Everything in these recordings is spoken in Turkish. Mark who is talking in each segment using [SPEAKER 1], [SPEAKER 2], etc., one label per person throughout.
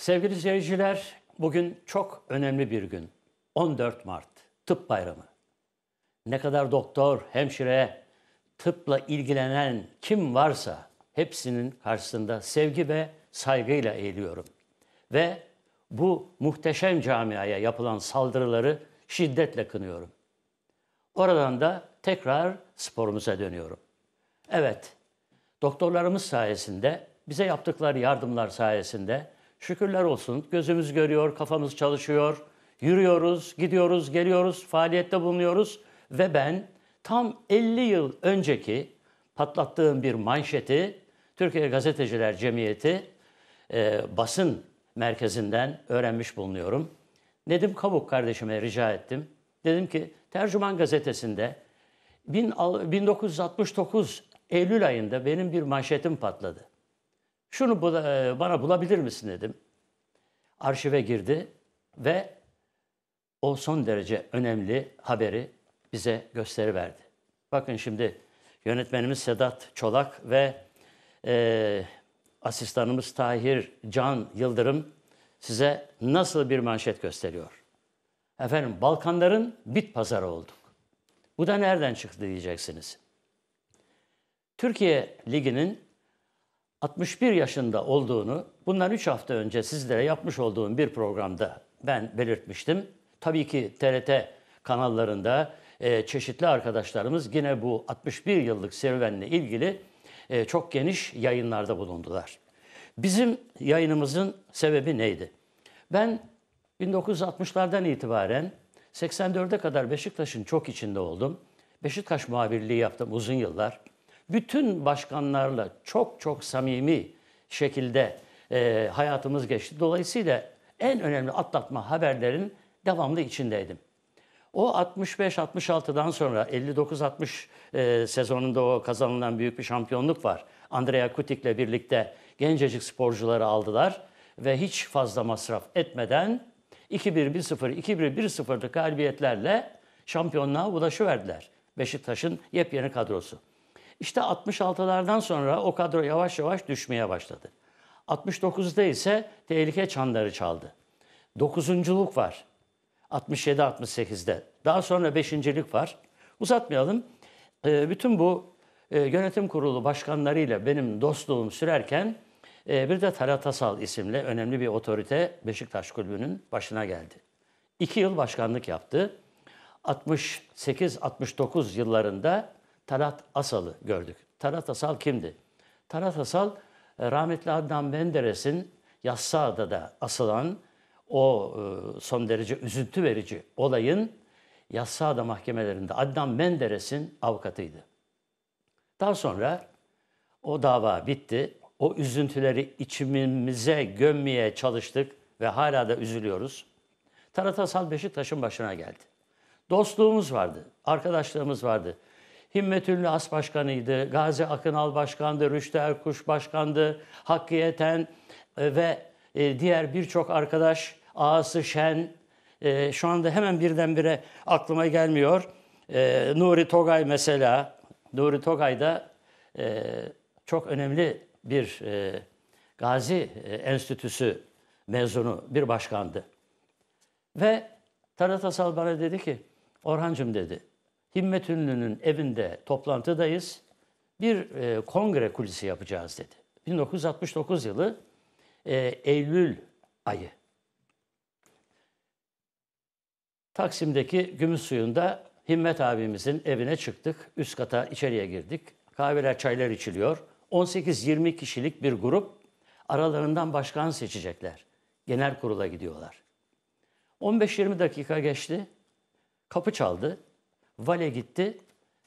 [SPEAKER 1] Sevgili seyirciler, bugün çok önemli bir gün. 14 Mart, Tıp Bayramı. Ne kadar doktor, hemşire, tıpla ilgilenen kim varsa hepsinin karşısında sevgi ve saygıyla eğiliyorum. Ve bu muhteşem camiaya yapılan saldırıları şiddetle kınıyorum. Oradan da tekrar sporumuza dönüyorum. Evet, doktorlarımız sayesinde, bize yaptıkları yardımlar sayesinde şükürler olsun gözümüz görüyor, kafamız çalışıyor, yürüyoruz, gidiyoruz, geliyoruz, faaliyette bulunuyoruz ve ben tam 50 yıl önceki patlattığım bir manşeti Türkiye Gazeteciler Cemiyeti e, basın merkezinden öğrenmiş bulunuyorum. Nedim Kabuk kardeşime rica ettim. Dedim ki Tercüman Gazetesi'nde 1969 Eylül ayında benim bir manşetim patladı. Şunu bana bulabilir misin dedim. Arşive girdi ve o son derece önemli haberi bize gösteriverdi. Bakın şimdi yönetmenimiz Sedat Çolak ve e, asistanımız Tahir Can Yıldırım size nasıl bir manşet gösteriyor. Efendim Balkanların bit pazarı olduk. Bu da nereden çıktı diyeceksiniz. Türkiye Ligi'nin 61 yaşında olduğunu bundan 3 hafta önce sizlere yapmış olduğum bir programda ben belirtmiştim. Tabii ki TRT kanallarında e, çeşitli arkadaşlarımız yine bu 61 yıllık serüvenle ilgili e, çok geniş yayınlarda bulundular. Bizim yayınımızın sebebi neydi? Ben 1960'lardan itibaren 84'e kadar Beşiktaş'ın çok içinde oldum. Beşiktaş muhabirliği yaptım uzun yıllar. Bütün başkanlarla çok çok samimi şekilde e, hayatımız geçti. Dolayısıyla en önemli atlatma haberlerin devamlı içindeydim. O 65-66'dan sonra 59-60 e, sezonunda o kazanılan büyük bir şampiyonluk var. Andrea Kutik'le birlikte gencecik sporcuları aldılar ve hiç fazla masraf etmeden 2-1-1-0, 2-1-1-0'lık galibiyetlerle şampiyonluğa ulaşıverdiler. Beşiktaş'ın yepyeni kadrosu. İşte 66'lardan sonra o kadro yavaş yavaş düşmeye başladı. 69'da ise tehlike çanları çaldı. Dokuzunculuk var. 67-68'de. Daha sonra beşincilik var. Uzatmayalım. Ee, bütün bu e, yönetim kurulu başkanlarıyla benim dostluğum sürerken e, bir de Talat Asal isimli önemli bir otorite Beşiktaş Kulübü'nün başına geldi. İki yıl başkanlık yaptı. 68-69 yıllarında Talat Asal'ı gördük. Talat Asal kimdi? Talat Asal e, rahmetli Adnan Menderes'in Yassıada'da asılan o e, son derece üzüntü verici olayın Yassıada mahkemelerinde Adnan Menderes'in avukatıydı. Daha sonra o dava bitti. O üzüntüleri içimize gömmeye çalıştık ve hala da üzülüyoruz. Talat Asal Beşiktaş'ın başına geldi. Dostluğumuz vardı, arkadaşlığımız vardı. Himmet Ünlü As Başkanı'ydı, Gazi Akınal Başkan'dı, Rüştü Erkuş Başkan'dı, Hakkı Yeten e, ve e, diğer birçok arkadaş, Ağası Şen, e, şu anda hemen birdenbire aklıma gelmiyor. Nuri Togay mesela, Nuri Togay da çok önemli bir Gazi Enstitüsü mezunu bir başkandı. Ve Talat Asal bana dedi ki, Orhancım dedi, Himmet Ünlü'nün evinde toplantıdayız. Bir e, kongre kulisi yapacağız dedi. 1969 yılı e, Eylül ayı. Taksim'deki gümüş suyunda Himmet abimizin evine çıktık. Üst kata içeriye girdik. Kahveler, çaylar içiliyor. 18-20 kişilik bir grup aralarından başkan seçecekler. Genel kurula gidiyorlar. 15-20 dakika geçti. Kapı çaldı. Vale gitti,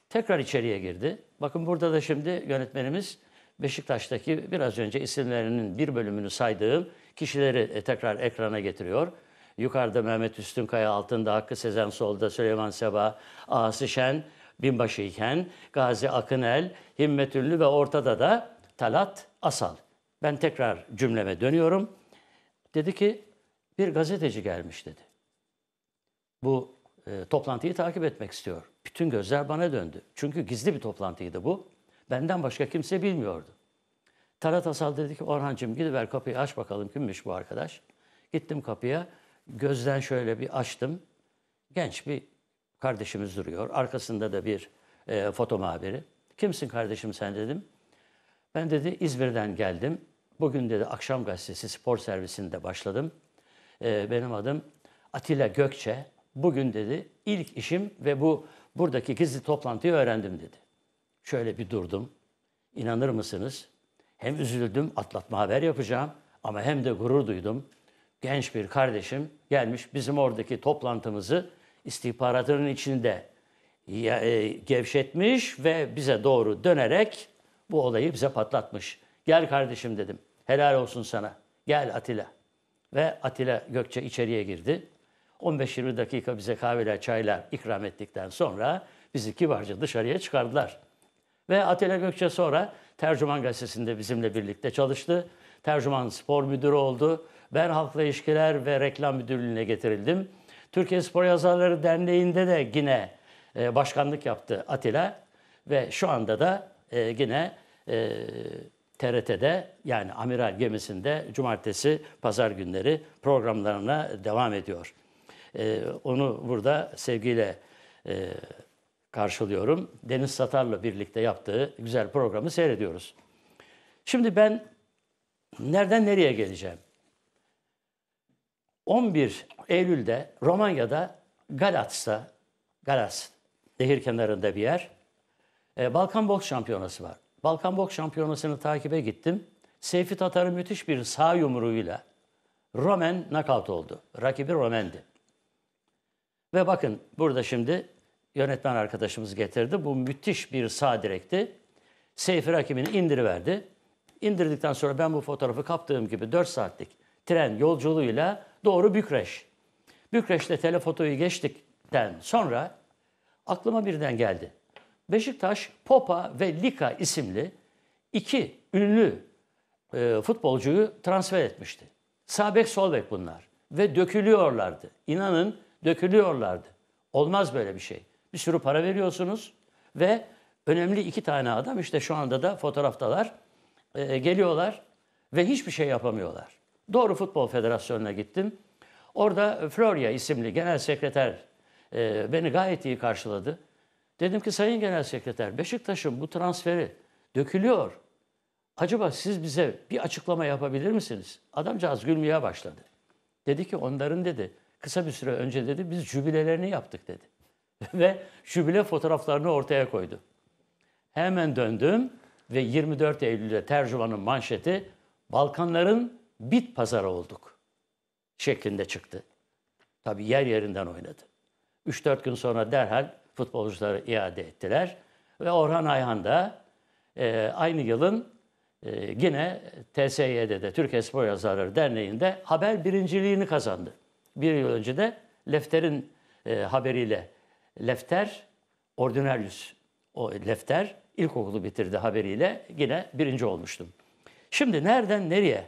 [SPEAKER 1] tekrar içeriye girdi. Bakın burada da şimdi yönetmenimiz Beşiktaş'taki biraz önce isimlerinin bir bölümünü saydığım kişileri e, tekrar ekrana getiriyor. Yukarıda Mehmet Üstünkaya, altında Hakkı Sezen, solda Süleyman Seba, Ağası Şen, binbaşı iken Gazi Akınel, Himmet Ünlü ve ortada da Talat Asal. Ben tekrar cümleme dönüyorum. Dedi ki bir gazeteci gelmiş dedi. Bu e, toplantıyı takip etmek istiyor. Bütün gözler bana döndü. Çünkü gizli bir toplantıydı bu. Benden başka kimse bilmiyordu. Talat Asal dedi ki Orhancığım gidiver kapıyı aç bakalım kimmiş bu arkadaş. Gittim kapıya. Gözden şöyle bir açtım. Genç bir kardeşimiz duruyor. Arkasında da bir e, foto muhabiri. Kimsin kardeşim sen dedim. Ben dedi İzmir'den geldim. Bugün dedi Akşam Gazetesi spor servisinde başladım. E, benim adım Atilla Gökçe. Bugün dedi ilk işim ve bu buradaki gizli toplantıyı öğrendim dedi. Şöyle bir durdum. İnanır mısınız? Hem üzüldüm, atlatma haber yapacağım ama hem de gurur duydum. Genç bir kardeşim gelmiş bizim oradaki toplantımızı istihbaratının içinde e, gevşetmiş ve bize doğru dönerek bu olayı bize patlatmış. Gel kardeşim dedim. Helal olsun sana. Gel Atilla. Ve Atilla Gökçe içeriye girdi. 15-20 dakika bize kahveler, çaylar ikram ettikten sonra bizi kibarca dışarıya çıkardılar. Ve Atilla Gökçe sonra Tercüman Gazetesi'nde bizimle birlikte çalıştı. Tercüman spor müdürü oldu. Ben halkla ilişkiler ve reklam müdürlüğüne getirildim. Türkiye Spor Yazarları Derneği'nde de yine e, başkanlık yaptı Atilla. Ve şu anda da e, yine e, TRT'de yani amiral gemisinde cumartesi, pazar günleri programlarına devam ediyor. Onu burada sevgiyle karşılıyorum. Deniz Satar'la birlikte yaptığı güzel programı seyrediyoruz. Şimdi ben nereden nereye geleceğim? 11 Eylül'de Romanya'da Galatas'ta, Galas, nehir kenarında bir yer, e, Balkan Boks Şampiyonası var. Balkan Boks Şampiyonası'nı takibe gittim. Seyfi Tatar'ın müthiş bir sağ yumruğuyla Romen nakavt oldu. Rakibi Romen'di. Ve bakın burada şimdi yönetmen arkadaşımız getirdi. Bu müthiş bir sağ direkti. Seyfi rakibini indiriverdi. İndirdikten sonra ben bu fotoğrafı kaptığım gibi 4 saatlik tren yolculuğuyla doğru Bükreş. Bükreş'te telefotoyu geçtikten sonra aklıma birden geldi. Beşiktaş, Popa ve Lika isimli iki ünlü e, futbolcuyu transfer etmişti. Sağ bek, sol bek bunlar. Ve dökülüyorlardı. İnanın dökülüyorlardı. Olmaz böyle bir şey. Bir sürü para veriyorsunuz ve önemli iki tane adam işte şu anda da fotoğraftalar. E, geliyorlar ve hiçbir şey yapamıyorlar. Doğru Futbol Federasyonu'na gittim. Orada Florya isimli genel sekreter e, beni gayet iyi karşıladı. Dedim ki Sayın Genel Sekreter Beşiktaş'ın bu transferi dökülüyor. Acaba siz bize bir açıklama yapabilir misiniz? Adamcağız gülmeye başladı. Dedi ki onların dedi kısa bir süre önce dedi biz jübilelerini yaptık dedi. ve jübile fotoğraflarını ortaya koydu. Hemen döndüm ve 24 Eylül'de tercümanın manşeti Balkanların bit pazarı olduk şeklinde çıktı. Tabii yer yerinden oynadı. 3-4 gün sonra derhal futbolcuları iade ettiler. Ve Orhan Ayhan da e, aynı yılın e, yine TSY'de de Türkiye Spor Yazarları Derneği'nde haber birinciliğini kazandı. Bir yıl önce de Lefter'in e, haberiyle Lefter, Ordinarius o Lefter ilkokulu bitirdi haberiyle yine birinci olmuştum. Şimdi nereden nereye?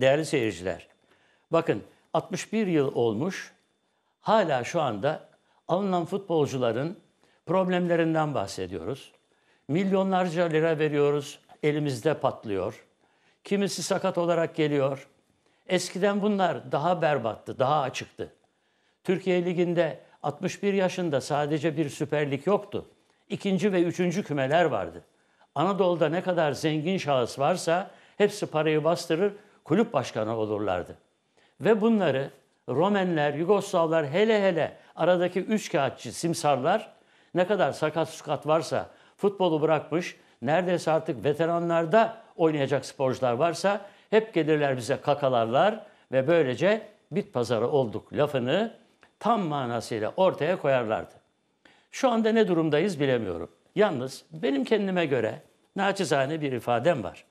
[SPEAKER 1] Değerli seyirciler, bakın 61 yıl olmuş, hala şu anda alınan futbolcuların problemlerinden bahsediyoruz. Milyonlarca lira veriyoruz, elimizde patlıyor. Kimisi sakat olarak geliyor. Eskiden bunlar daha berbattı, daha açıktı. Türkiye Ligi'nde 61 yaşında sadece bir Süper Lig yoktu. İkinci ve üçüncü kümeler vardı. Anadolu'da ne kadar zengin şahıs varsa hepsi parayı bastırır, kulüp başkanı olurlardı. Ve bunları Romenler, Yugoslavlar, hele hele aradaki üç kağıtçı, simsarlar ne kadar sakat sukat varsa futbolu bırakmış, neredeyse artık veteranlarda oynayacak sporcular varsa hep gelirler bize kakalarlar ve böylece bit pazarı olduk lafını tam manasıyla ortaya koyarlardı. Şu anda ne durumdayız bilemiyorum. Yalnız benim kendime göre naçizane bir ifadem var.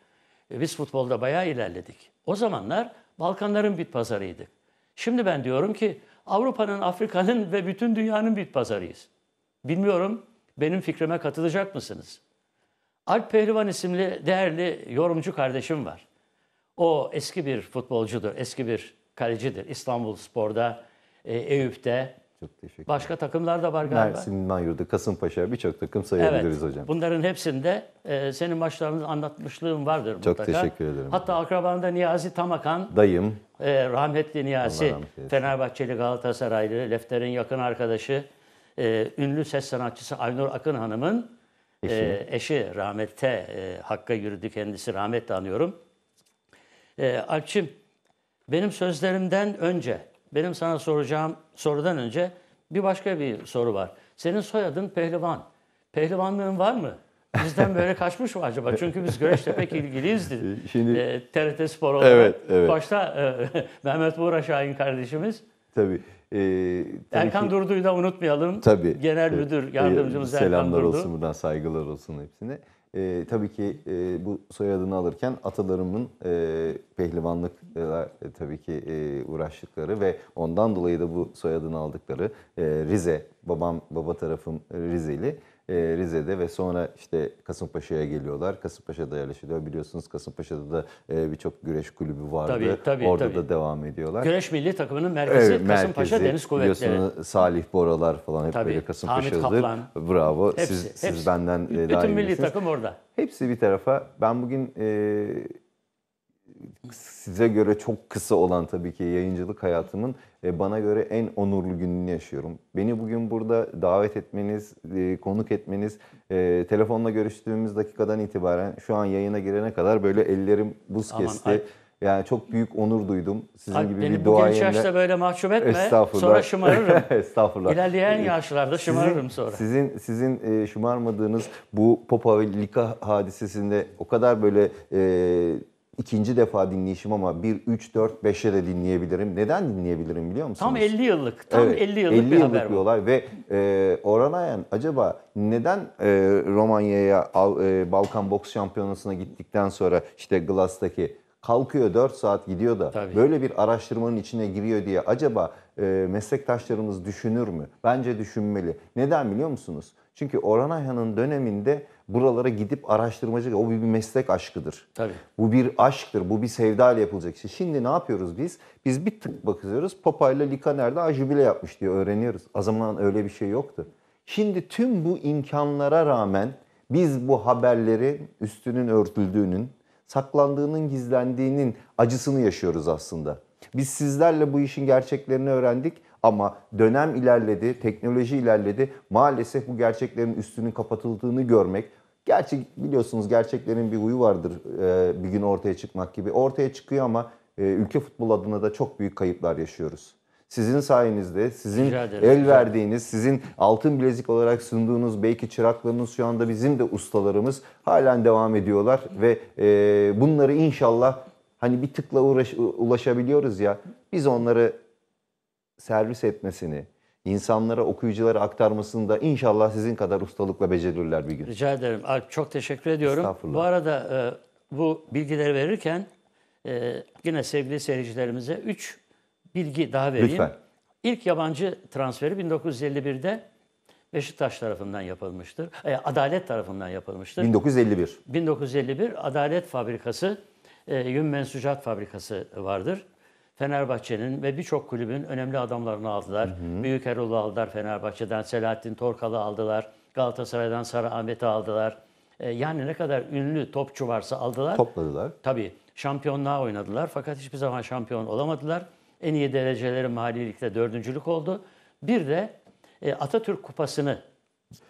[SPEAKER 1] E, biz futbolda bayağı ilerledik. O zamanlar Balkanların bit pazarıydık. Şimdi ben diyorum ki Avrupa'nın, Afrika'nın ve bütün dünyanın bit pazarıyız. Bilmiyorum benim fikrime katılacak mısınız? Alp Pehlivan isimli değerli yorumcu kardeşim var. O eski bir futbolcudur, eski bir kalecidir. İstanbul Spor'da, e, Eyüp'te
[SPEAKER 2] Çok teşekkür
[SPEAKER 1] Başka takımlar da var galiba.
[SPEAKER 2] Mersin, Manyur'da, Kasımpaşa birçok takım sayabiliriz hocam.
[SPEAKER 1] Bunların hepsinde e, senin maçlarını anlatmışlığın vardır
[SPEAKER 2] Çok
[SPEAKER 1] mutlaka.
[SPEAKER 2] teşekkür ederim.
[SPEAKER 1] Hatta akrabanda Niyazi Tamakan,
[SPEAKER 2] Dayım,
[SPEAKER 1] e, rahmetli Niyazi. Fenerbahçeli Galatasaraylı, Lefter'in yakın arkadaşı, e, ünlü ses sanatçısı Aynur Akın Hanım'ın
[SPEAKER 2] Eşi.
[SPEAKER 1] e, eşi rahmette, e, Hakk'a yürüdü kendisi, rahmetle anıyorum. E, Alpçim, benim sözlerimden önce, benim sana soracağım sorudan önce bir başka bir soru var. Senin soyadın Pehlivan. Pehlivanlığın var mı? Bizden böyle kaçmış mı acaba? Çünkü biz güreşle pek ilgiliyizdi.
[SPEAKER 2] Şimdi-
[SPEAKER 1] E, TRT Spor olarak.
[SPEAKER 2] Evet, evet.
[SPEAKER 1] Başta e, Mehmet Buğra Şahin kardeşimiz.
[SPEAKER 2] tabii. e, tabii
[SPEAKER 1] Erkan
[SPEAKER 2] ki-
[SPEAKER 1] Durdu'yu da unutmayalım.
[SPEAKER 2] Tabii.
[SPEAKER 1] Genel
[SPEAKER 2] Evet.
[SPEAKER 1] Müdür
[SPEAKER 2] Ee,
[SPEAKER 1] Yardımcımız Erkan
[SPEAKER 2] Selamlar
[SPEAKER 1] Durdu.
[SPEAKER 2] olsun buradan saygılar olsun hepsine. Ee, tabii ki e, bu soyadını alırken atalarımın e, pehlivanlıkla e, tabii ki e, uğraştıkları ve ondan dolayı da bu soyadını aldıkları e, Rize, babam baba tarafım Rizeli. E, Rize'de ve sonra işte Kasımpaşa'ya geliyorlar. Kasımpaşa'da yerleşiyor. Biliyorsunuz Kasımpaşa'da da e, birçok güreş kulübü vardı.
[SPEAKER 1] Tabii, tabii,
[SPEAKER 2] Orada
[SPEAKER 1] tabii.
[SPEAKER 2] da devam ediyorlar.
[SPEAKER 1] Güreş Milli Takımının merkezi
[SPEAKER 2] Evet,
[SPEAKER 1] Kasımpaşa
[SPEAKER 2] merkezi.
[SPEAKER 1] Deniz Kuvvetleri.
[SPEAKER 2] Biliyorsunuz Salih Boralar falan hep
[SPEAKER 1] Tabii,
[SPEAKER 2] böyle.
[SPEAKER 1] Kaplan.
[SPEAKER 2] Bravo.
[SPEAKER 1] Hepsi,
[SPEAKER 2] siz, siz
[SPEAKER 1] hepsi.
[SPEAKER 2] benden e, daha
[SPEAKER 1] Bütün milli takım orada.
[SPEAKER 2] Hepsi bir tarafa. Ben bugün e, size göre çok kısa olan tabii ki yayıncılık hayatımın e, bana göre en onurlu gününü yaşıyorum. Beni bugün burada davet etmeniz, e, konuk etmeniz, e, telefonla görüştüğümüz dakikadan itibaren şu an yayına girene kadar böyle ellerim buz
[SPEAKER 1] Aman,
[SPEAKER 2] kesti.
[SPEAKER 1] ay-
[SPEAKER 2] Yani çok büyük onur duydum. Sizin
[SPEAKER 1] Alp,
[SPEAKER 2] gibi
[SPEAKER 1] beni
[SPEAKER 2] bir
[SPEAKER 1] bu genç
[SPEAKER 2] duayenle.
[SPEAKER 1] yaşta böyle mahcup etme.
[SPEAKER 2] Estağfurullah.
[SPEAKER 1] Sonra şımarırım.
[SPEAKER 2] Estağfurullah.
[SPEAKER 1] İlerleyen yaşlarda şımarırım sonra.
[SPEAKER 2] Sizin sizin e, şımarmadığınız bu Popa ve Lika hadisesinde o kadar böyle e, ikinci defa dinleyişim ama 1, 3, 4, 5'e de dinleyebilirim. Neden dinleyebilirim biliyor musunuz?
[SPEAKER 1] Tam 50 yıllık, tam
[SPEAKER 2] Evet,
[SPEAKER 1] 50 yıllık bir haber
[SPEAKER 2] bir
[SPEAKER 1] bu.
[SPEAKER 2] olay ve e, Orhan Ayan acaba neden e, Romanya'ya e, Balkan Boks Şampiyonası'na gittikten sonra işte Glass'taki kalkıyor 4 saat gidiyor da
[SPEAKER 1] Tabii.
[SPEAKER 2] böyle bir araştırmanın içine giriyor diye acaba e, meslektaşlarımız düşünür mü? Bence düşünmeli. Neden biliyor musunuz? Çünkü Orhan Ayhan'ın döneminde buralara gidip araştırmacı o bir meslek aşkıdır.
[SPEAKER 1] Tabii.
[SPEAKER 2] Bu bir aşktır, bu bir sevda ile yapılacak şey. Şimdi ne yapıyoruz biz? Biz bir tık bakıyoruz, Papa'yla Lika nerede? Aa, jübile yapmış diyor, öğreniyoruz. O zaman öyle bir şey yoktu. Şimdi tüm bu imkanlara rağmen biz bu haberleri üstünün örtüldüğünün, saklandığının, gizlendiğinin acısını yaşıyoruz aslında. Biz sizlerle bu işin gerçeklerini öğrendik ama dönem ilerledi, teknoloji ilerledi. Maalesef bu gerçeklerin üstünün kapatıldığını görmek Gerçek biliyorsunuz gerçeklerin bir huyu vardır e, bir gün ortaya çıkmak gibi. Ortaya çıkıyor ama e, ülke futbol adına da çok büyük kayıplar yaşıyoruz. Sizin sayenizde, sizin
[SPEAKER 1] ederim,
[SPEAKER 2] el verdiğiniz, sizin altın bilezik olarak sunduğunuz belki çıraklarınız şu anda bizim de ustalarımız halen devam ediyorlar ve e, bunları inşallah hani bir tıkla uğraş, ulaşabiliyoruz ya biz onları servis etmesini, insanlara, okuyuculara aktarmasını da inşallah sizin kadar ustalıkla becerirler bir gün.
[SPEAKER 1] Rica ederim. Çok teşekkür ediyorum. Bu arada e, bu bilgileri verirken e, yine sevgili seyircilerimize 3 bilgi daha vereyim.
[SPEAKER 2] Lütfen.
[SPEAKER 1] İlk yabancı transferi 1951'de Beşiktaş tarafından yapılmıştır. E, Adalet tarafından yapılmıştır.
[SPEAKER 2] 1951.
[SPEAKER 1] 1951 Adalet Fabrikası, e, Yün Mensucat Fabrikası vardır. Fenerbahçe'nin ve birçok kulübün önemli adamlarını aldılar. Büyük Erol'u aldılar Fenerbahçe'den, Selahattin Torkal'ı aldılar. Galatasaray'dan Sarı Ahmet'i aldılar. E, yani ne kadar ünlü topçu varsa aldılar.
[SPEAKER 2] Topladılar.
[SPEAKER 1] Tabii şampiyonluğa oynadılar fakat hiçbir zaman şampiyon olamadılar. En iyi dereceleri malilikte dördüncülük oldu. Bir de e, Atatürk Kupası'nı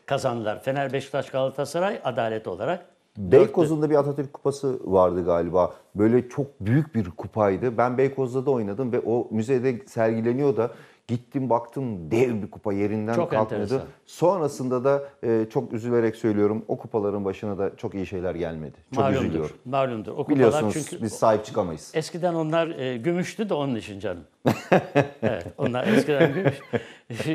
[SPEAKER 1] kazandılar. Fener, Beşiktaş, Galatasaray adalet olarak.
[SPEAKER 2] Beykoz'un bir Atatürk Kupası vardı galiba. Böyle çok büyük bir kupaydı. Ben Beykoz'da da oynadım ve o müzede sergileniyor da gittim baktım dev bir kupa yerinden
[SPEAKER 1] Çok
[SPEAKER 2] kalkmadı.
[SPEAKER 1] enteresan.
[SPEAKER 2] Sonrasında da e, çok üzülerek söylüyorum o kupaların başına da çok iyi şeyler gelmedi. Çok
[SPEAKER 1] Malumdur.
[SPEAKER 2] üzülüyorum.
[SPEAKER 1] Malumdur. O kupalar
[SPEAKER 2] Biliyorsunuz
[SPEAKER 1] çünkü
[SPEAKER 2] biz sahip çıkamayız.
[SPEAKER 1] eskiden onlar e, gümüştü de onun için canım. evet, onlar eskiden gümüş.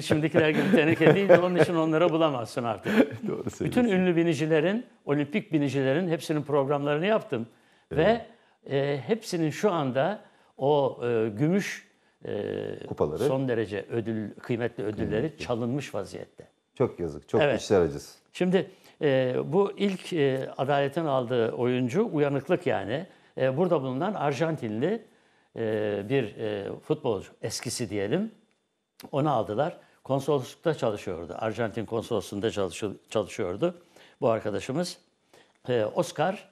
[SPEAKER 1] Şimdikiler gibi teneke değil de onun için onları bulamazsın artık.
[SPEAKER 2] Doğru
[SPEAKER 1] Bütün ünlü binicilerin, olimpik binicilerin hepsinin programlarını yaptım. Ve e, hepsinin şu anda o e, gümüş e,
[SPEAKER 2] Kupaları.
[SPEAKER 1] son derece ödül kıymetli ödülleri çalınmış vaziyette.
[SPEAKER 2] Çok yazık. Çok
[SPEAKER 1] Evet.
[SPEAKER 2] işler acısı.
[SPEAKER 1] Şimdi e, bu ilk e, adaletin aldığı oyuncu uyanıklık yani. E, burada bulunan Arjantinli e, bir e, futbolcu, eskisi diyelim. Onu aldılar. konsoloslukta çalışıyordu. Arjantin konsolosluğunda çalışı- çalışıyordu bu arkadaşımız. Ee, Oscar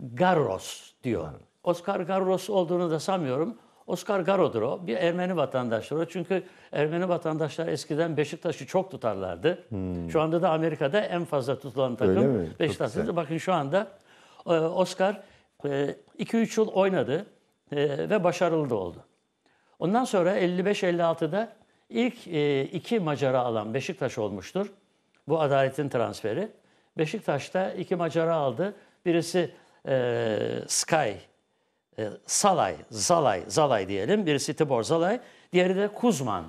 [SPEAKER 1] Garros diyor. Oscar Garros olduğunu da sanmıyorum. Oscar Garo'dur o. Bir Ermeni vatandaştır o. Çünkü Ermeni vatandaşlar eskiden Beşiktaş'ı çok tutarlardı. Şu anda da Amerika'da en fazla tutulan
[SPEAKER 2] Hmm.
[SPEAKER 1] Takım Beşiktaş'tır. Bakın şu anda e, Oscar 2-3 yıl oynadı e, ve başarılı da oldu. Ondan sonra 55-56'da ilk e, iki Macar'a alan Beşiktaş olmuştur. Bu adaletin transferi. Beşiktaş'ta iki Macar'a aldı. Birisi e, Sky, e, Salay, Zalay, Zalay diyelim. Birisi Tibor Zalay. Diğeri de Kuzman.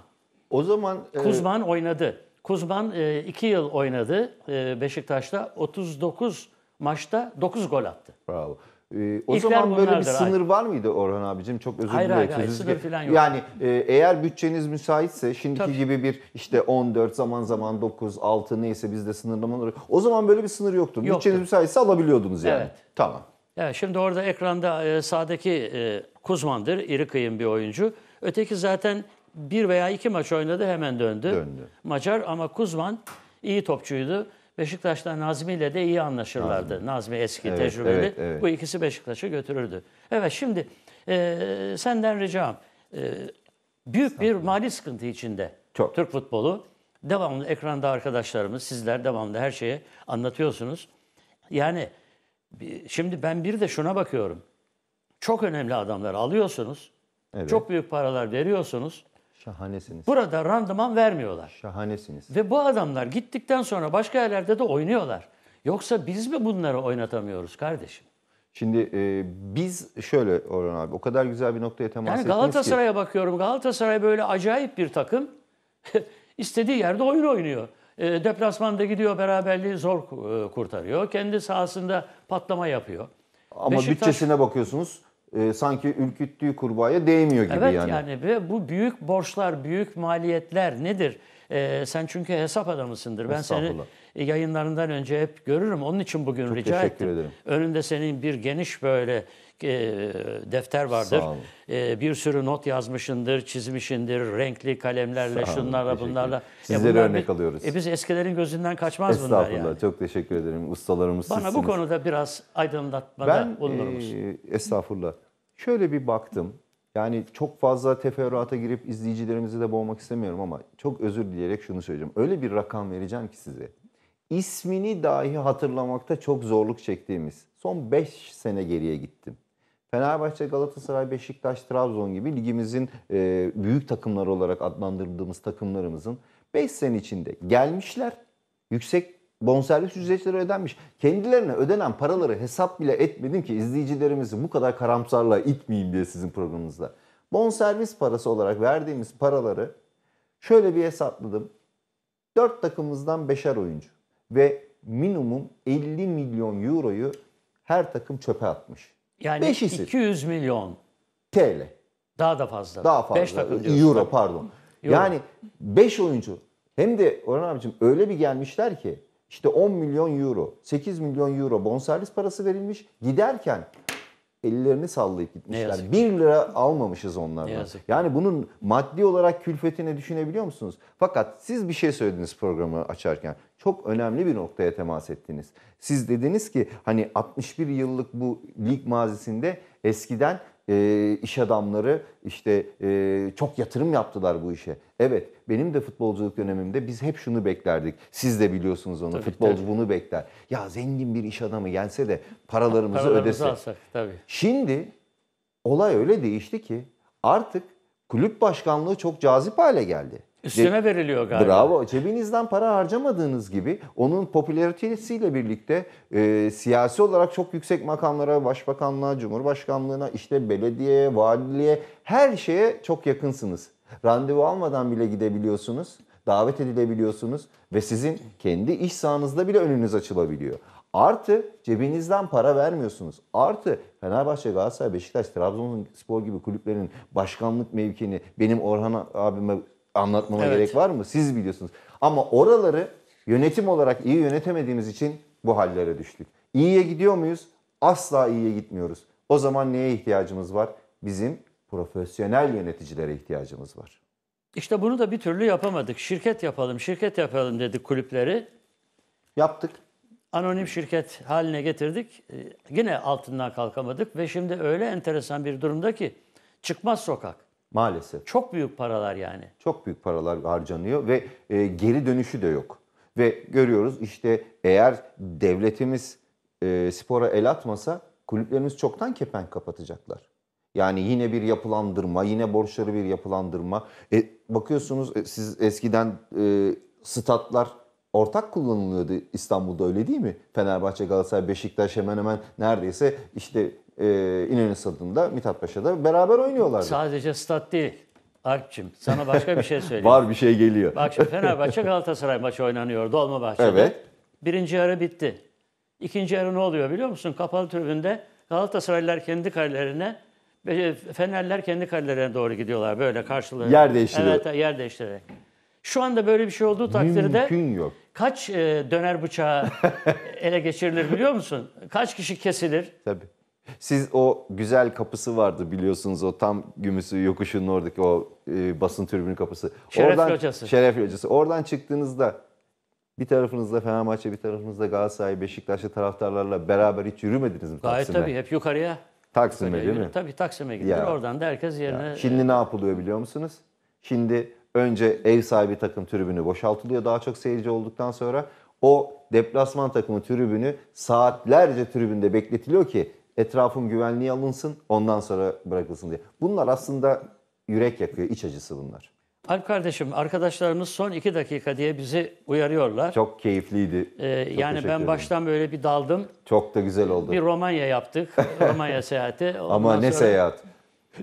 [SPEAKER 2] O zaman e,
[SPEAKER 1] Kuzman oynadı. Kuzman e, iki yıl oynadı e, Beşiktaş'ta. 39 maçta 9 gol attı.
[SPEAKER 2] Bravo. Ee, o
[SPEAKER 1] İlkler
[SPEAKER 2] zaman böyle bir sınır var mıydı Orhan abicim? Çok özür
[SPEAKER 1] Hayır,
[SPEAKER 2] dilerim.
[SPEAKER 1] hayır, hayır, sınır falan yok.
[SPEAKER 2] Yani e, eğer bütçeniz müsaitse şimdiki
[SPEAKER 1] Tabii.
[SPEAKER 2] gibi bir işte 14 zaman zaman 9, 6 neyse bizde sınırlamaları. O zaman böyle bir sınır yoktu.
[SPEAKER 1] Yoktu.
[SPEAKER 2] Bütçeniz müsaitse alabiliyordunuz yani.
[SPEAKER 1] Evet.
[SPEAKER 2] Tamam.
[SPEAKER 1] Evet, şimdi orada ekranda e, sağdaki e, Kuzman'dır, iri kıyım bir oyuncu. Öteki zaten bir veya iki maç oynadı hemen döndü.
[SPEAKER 2] Döndü.
[SPEAKER 1] Macar ama Kuzman iyi topçuydu. Beşiktaş'ta Nazmi ile de iyi anlaşırlardı. Nazmi, eski,
[SPEAKER 2] Evet,
[SPEAKER 1] tecrübeli.
[SPEAKER 2] evet, evet.
[SPEAKER 1] Bu ikisi Beşiktaş'ı götürürdü. Evet şimdi e, senden ricam. e, büyük bir mali sıkıntı içinde
[SPEAKER 2] Çok.
[SPEAKER 1] Türk futbolu. Devamlı ekranda arkadaşlarımız, sizler devamlı her şeyi anlatıyorsunuz. Yani Şimdi ben bir de şuna bakıyorum. Çok önemli adamlar alıyorsunuz.
[SPEAKER 2] Evet.
[SPEAKER 1] Çok büyük paralar veriyorsunuz.
[SPEAKER 2] Şahanesiniz.
[SPEAKER 1] Burada randıman vermiyorlar.
[SPEAKER 2] Şahanesiniz.
[SPEAKER 1] Ve bu adamlar gittikten sonra başka yerlerde de oynuyorlar. Yoksa biz mi bunları oynatamıyoruz kardeşim?
[SPEAKER 2] Şimdi e, biz şöyle Orhan abi o kadar güzel bir noktaya temas
[SPEAKER 1] Yani
[SPEAKER 2] ettiniz ki.
[SPEAKER 1] Galatasaray'a bakıyorum. Galatasaray böyle acayip bir takım. İstediği yerde oyun oynuyor. E, deplasmanda gidiyor beraberliği zor e, kurtarıyor. Kendi sahasında patlama yapıyor.
[SPEAKER 2] Ama
[SPEAKER 1] Beşiktaş-
[SPEAKER 2] bütçesine bakıyorsunuz e, sanki ürküttüğü kurbağaya değmiyor gibi
[SPEAKER 1] Evet
[SPEAKER 2] yani.
[SPEAKER 1] yani. ve bu büyük borçlar, büyük maliyetler nedir? Ee, sen çünkü hesap adamısındır. Ben seni
[SPEAKER 2] Estağfurullah.
[SPEAKER 1] yayınlarından önce hep görürüm. Onun için bugün rica
[SPEAKER 2] teşekkür
[SPEAKER 1] ettim.
[SPEAKER 2] ederim.
[SPEAKER 1] Önünde senin bir geniş böyle e, defter vardır. E, bir sürü not yazmışındır, çizmişindir, renkli kalemlerle,
[SPEAKER 2] Sağ olun,
[SPEAKER 1] şunlarla, bunlarla.
[SPEAKER 2] ederim. Sizleri
[SPEAKER 1] bunlar
[SPEAKER 2] örnek
[SPEAKER 1] bir-
[SPEAKER 2] alıyoruz.
[SPEAKER 1] E biz eskilerin gözünden kaçmaz bunlar
[SPEAKER 2] Estağfurullah.
[SPEAKER 1] yani.
[SPEAKER 2] Çok teşekkür ederim. Ustalarımız
[SPEAKER 1] Bana bu
[SPEAKER 2] sizsiniz.
[SPEAKER 1] konuda biraz aydınlatmada
[SPEAKER 2] Ben
[SPEAKER 1] bulunur musun?
[SPEAKER 2] e, estağfurullah. Şöyle bir baktım. Yani çok fazla teferruata girip izleyicilerimizi de boğmak istemiyorum ama çok özür dileyerek şunu söyleyeceğim. Öyle bir rakam vereceğim ki size. İsmini dahi hatırlamakta çok zorluk çektiğimiz son 5 sene geriye gittim. Fenerbahçe, Galatasaray, Beşiktaş, Trabzon gibi ligimizin e, büyük takımları olarak adlandırdığımız takımlarımızın 5 sene içinde gelmişler. Yüksek bonservis ücretleri ödenmiş. Kendilerine ödenen paraları hesap bile etmedim ki izleyicilerimizi bu kadar karamsarlığa itmeyeyim diye sizin programınızda. Bonservis parası olarak verdiğimiz paraları şöyle bir hesapladım. 4 takımımızdan 5'er oyuncu ve minimum 50 milyon euroyu her takım çöpe atmış.
[SPEAKER 1] Yani
[SPEAKER 2] beş isim.
[SPEAKER 1] 200 milyon
[SPEAKER 2] TL.
[SPEAKER 1] daha da fazla.
[SPEAKER 2] Daha fazla.
[SPEAKER 1] Beş takım diyorsun.
[SPEAKER 2] Euro pardon.
[SPEAKER 1] Euro.
[SPEAKER 2] Yani 5 oyuncu. Hem de Orhan abicim öyle bir gelmişler ki işte 10 milyon euro, 8 milyon euro bonservis parası verilmiş. Giderken ellerini sallayıp gitmişler.
[SPEAKER 1] yazık
[SPEAKER 2] 1 lira almamışız onlardan. Yani bunun maddi olarak külfetini düşünebiliyor musunuz? Fakat siz bir şey söylediniz programı açarken. Çok önemli bir noktaya temas ettiniz. Siz dediniz ki hani 61 yıllık bu lig mazisinde eskiden e, iş adamları işte e, çok yatırım yaptılar bu işe. Evet benim de futbolculuk dönemimde biz hep şunu beklerdik. Siz de biliyorsunuz onu.
[SPEAKER 1] Tabii,
[SPEAKER 2] Futbolcu
[SPEAKER 1] tabii.
[SPEAKER 2] bunu bekler. Ya zengin bir iş adamı gelse de paralarımızı,
[SPEAKER 1] Paralarımızı
[SPEAKER 2] ödese.
[SPEAKER 1] alsak tabii.
[SPEAKER 2] Şimdi olay öyle değişti ki artık kulüp başkanlığı çok cazip hale geldi.
[SPEAKER 1] Üstüne veriliyor galiba.
[SPEAKER 2] Bravo. Cebinizden para harcamadığınız gibi onun popülaritesiyle birlikte e, siyasi olarak çok yüksek makamlara, başbakanlığa, cumhurbaşkanlığına, işte belediyeye, valiliğe her şeye çok yakınsınız. Randevu almadan bile gidebiliyorsunuz, davet edilebiliyorsunuz ve sizin kendi iş sahanızda bile önünüz açılabiliyor. Artı cebinizden para vermiyorsunuz. Artı Fenerbahçe, Galatasaray, Beşiktaş, Trabzonspor gibi kulüplerin başkanlık mevkini benim Orhan abime anlatmama
[SPEAKER 1] Evet.
[SPEAKER 2] gerek var mı? Siz biliyorsunuz. Ama oraları yönetim olarak iyi yönetemediğimiz için bu hallere düştük. İyiye gidiyor muyuz? Asla iyiye gitmiyoruz. O zaman neye ihtiyacımız var? Bizim profesyonel yöneticilere ihtiyacımız var.
[SPEAKER 1] İşte bunu da bir türlü yapamadık. Şirket yapalım, şirket yapalım dedik kulüpleri.
[SPEAKER 2] Yaptık.
[SPEAKER 1] Anonim şirket haline getirdik. Ee, Yine altından kalkamadık ve şimdi öyle enteresan bir durumda ki çıkmaz sokak.
[SPEAKER 2] Maalesef.
[SPEAKER 1] Çok büyük paralar yani.
[SPEAKER 2] Çok büyük paralar harcanıyor ve e, geri dönüşü de yok. Ve görüyoruz işte eğer devletimiz e, spora el atmasa kulüplerimiz çoktan kepenk kapatacaklar. Yani yine bir yapılandırma, yine borçları bir yapılandırma. E, bakıyorsunuz e, siz eskiden e, statlar ortak kullanılıyordu İstanbul'da öyle değil mi? Fenerbahçe, Galatasaray, Beşiktaş hemen hemen neredeyse işte e, İnönü Stadı'nda, Mithat Paşa'da beraber oynuyorlardı.
[SPEAKER 1] Sadece stat değil. Alp'cim sana başka bir şey söyleyeyim.
[SPEAKER 2] Var bir şey geliyor.
[SPEAKER 1] Bak şimdi Fenerbahçe Galatasaray maçı oynanıyor Dolmabahçe'de.
[SPEAKER 2] Evet.
[SPEAKER 1] Birinci yarı bitti. İkinci yarı ne oluyor biliyor musun? Kapalı tribünde Galatasaraylılar kendi kalelerine, Fenerler kendi kalelerine doğru gidiyorlar böyle karşılığı.
[SPEAKER 2] Yer değiştiriyor.
[SPEAKER 1] Evet yer değiştirerek. Şu anda böyle bir şey olduğu takdirde
[SPEAKER 2] Mümkün yok.
[SPEAKER 1] kaç e, döner bıçağı ele geçirilir biliyor musun? Kaç kişi kesilir?
[SPEAKER 2] Tabii. Siz o güzel kapısı vardı biliyorsunuz o tam Gümüşü yokuşunun oradaki o e, basın tribünü kapısı.
[SPEAKER 1] Şeref
[SPEAKER 2] Oradan,
[SPEAKER 1] locası.
[SPEAKER 2] Şeref locası. Oradan çıktığınızda bir tarafınızda Fenerbahçe, bir tarafınızda Galatasaray, Beşiktaşlı taraftarlarla beraber hiç yürümediniz mi
[SPEAKER 1] Gayet
[SPEAKER 2] Taksim'e?
[SPEAKER 1] tabii hep yukarıya.
[SPEAKER 2] Taksim'e
[SPEAKER 1] yukarıya
[SPEAKER 2] değil mi?
[SPEAKER 1] Tabii Taksim'e gidiyor.
[SPEAKER 2] Ya.
[SPEAKER 1] Oradan da herkes yerine...
[SPEAKER 2] Şimdi ne yapılıyor biliyor musunuz? Şimdi önce ev sahibi takım tribünü boşaltılıyor daha çok seyirci olduktan sonra. O deplasman takımı tribünü saatlerce tribünde bekletiliyor ki etrafın güvenliği alınsın ondan sonra bırakılsın diye. Bunlar aslında yürek yakıyor, iç acısı bunlar.
[SPEAKER 1] Alp kardeşim arkadaşlarımız son iki dakika diye bizi uyarıyorlar.
[SPEAKER 2] Çok keyifliydi.
[SPEAKER 1] Ee,
[SPEAKER 2] Çok
[SPEAKER 1] yani ben
[SPEAKER 2] ederim.
[SPEAKER 1] baştan böyle bir daldım.
[SPEAKER 2] Çok da güzel oldu.
[SPEAKER 1] Bir Romanya yaptık. Romanya seyahati.
[SPEAKER 2] Ama
[SPEAKER 1] Ondan
[SPEAKER 2] ne
[SPEAKER 1] sonra-
[SPEAKER 2] seyahat.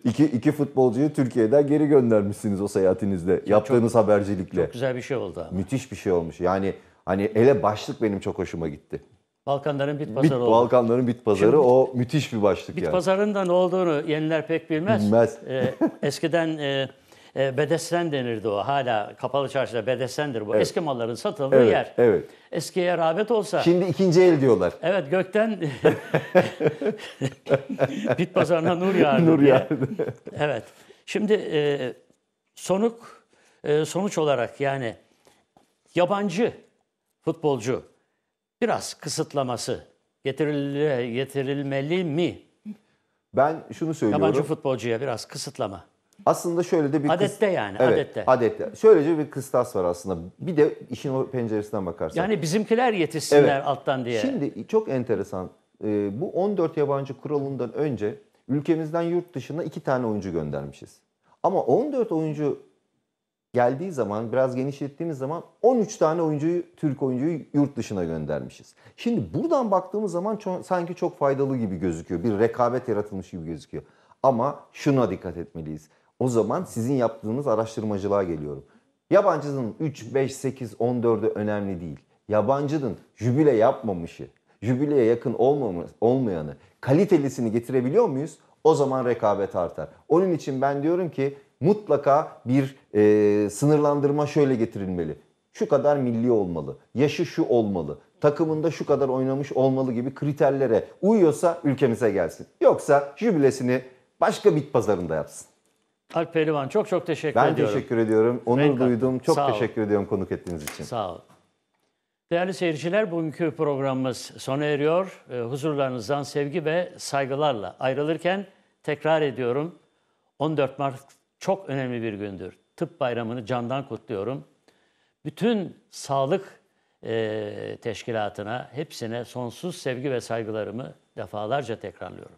[SPEAKER 2] İki, iki futbolcuyu Türkiye'den geri göndermişsiniz o seyahatinizde. Yaptığınız habercilikle.
[SPEAKER 1] Çok güzel bir şey oldu. ama.
[SPEAKER 2] Müthiş bir şey olmuş. Yani hani ele başlık benim çok hoşuma gitti.
[SPEAKER 1] Balkanların bit
[SPEAKER 2] Bit,
[SPEAKER 1] pazarı oldu.
[SPEAKER 2] Balkanların bit pazarı o müthiş bir başlık
[SPEAKER 1] Bit
[SPEAKER 2] yani.
[SPEAKER 1] pazarında ne olduğunu yeniler pek bilmez.
[SPEAKER 2] Bilmez.
[SPEAKER 1] Ee, eskiden e, e, bedesten denirdi o. Hala kapalı çarşıda bedestendir bu. Eski malların satıldığı
[SPEAKER 2] Evet,
[SPEAKER 1] yer.
[SPEAKER 2] evet.
[SPEAKER 1] Eskiye rağbet olsa.
[SPEAKER 2] Şimdi ikinci el diyorlar.
[SPEAKER 1] Evet gökten bit pazarına nur yağardı
[SPEAKER 2] Nur yağardı.
[SPEAKER 1] Evet. Şimdi e, sonuk e, sonuç olarak yani yabancı futbolcu biraz kısıtlaması getirilmeli, getirilmeli mi?
[SPEAKER 2] Ben şunu söylüyorum.
[SPEAKER 1] Yabancı futbolcuya biraz kısıtlama.
[SPEAKER 2] Aslında şöyle de bir kıs-
[SPEAKER 1] Adette yani,
[SPEAKER 2] evet,
[SPEAKER 1] adette.
[SPEAKER 2] Adette. Şöylece bir kıstas var aslında. Bir de işin o penceresinden bakarsan.
[SPEAKER 1] Yani bizimkiler yetişsinler
[SPEAKER 2] Evet.
[SPEAKER 1] alttan diye.
[SPEAKER 2] Şimdi çok enteresan. Ee, bu 14 yabancı kuralından önce ülkemizden yurt dışına iki tane oyuncu göndermişiz. Ama 14 oyuncu geldiği zaman biraz genişlettiğimiz zaman 13 tane oyuncuyu Türk oyuncuyu yurt dışına göndermişiz. Şimdi buradan baktığımız zaman ço- sanki çok faydalı gibi gözüküyor. Bir rekabet yaratılmış gibi gözüküyor. Ama şuna dikkat etmeliyiz. O zaman sizin yaptığınız araştırmacılığa geliyorum. Yabancının 3, 5, 8, 14'ü önemli değil. Yabancının jübile yapmamışı, jübileye yakın olmamı, olmayanı, kalitelisini getirebiliyor muyuz? O zaman rekabet artar. Onun için ben diyorum ki mutlaka bir e, sınırlandırma şöyle getirilmeli. Şu kadar milli olmalı, yaşı şu olmalı, takımında şu kadar oynamış olmalı gibi kriterlere uyuyorsa ülkemize gelsin. Yoksa jübilesini başka bit pazarında yapsın.
[SPEAKER 1] Alp Pehlivan çok çok teşekkür
[SPEAKER 2] Ben
[SPEAKER 1] ediyorum.
[SPEAKER 2] teşekkür ediyorum. Onur
[SPEAKER 1] kattın.
[SPEAKER 2] duydum. Çok
[SPEAKER 1] Sağ ol.
[SPEAKER 2] teşekkür ediyorum konuk ettiğiniz için.
[SPEAKER 1] Sağ ol. Değerli seyirciler, bugünkü programımız sona eriyor. Ee, Huzurlarınızdan sevgi ve saygılarla ayrılırken tekrar ediyorum. 14 Mart çok önemli bir gündür. Tıp bayramını candan kutluyorum. Bütün sağlık e, teşkilatına, hepsine sonsuz sevgi ve saygılarımı defalarca tekrarlıyorum.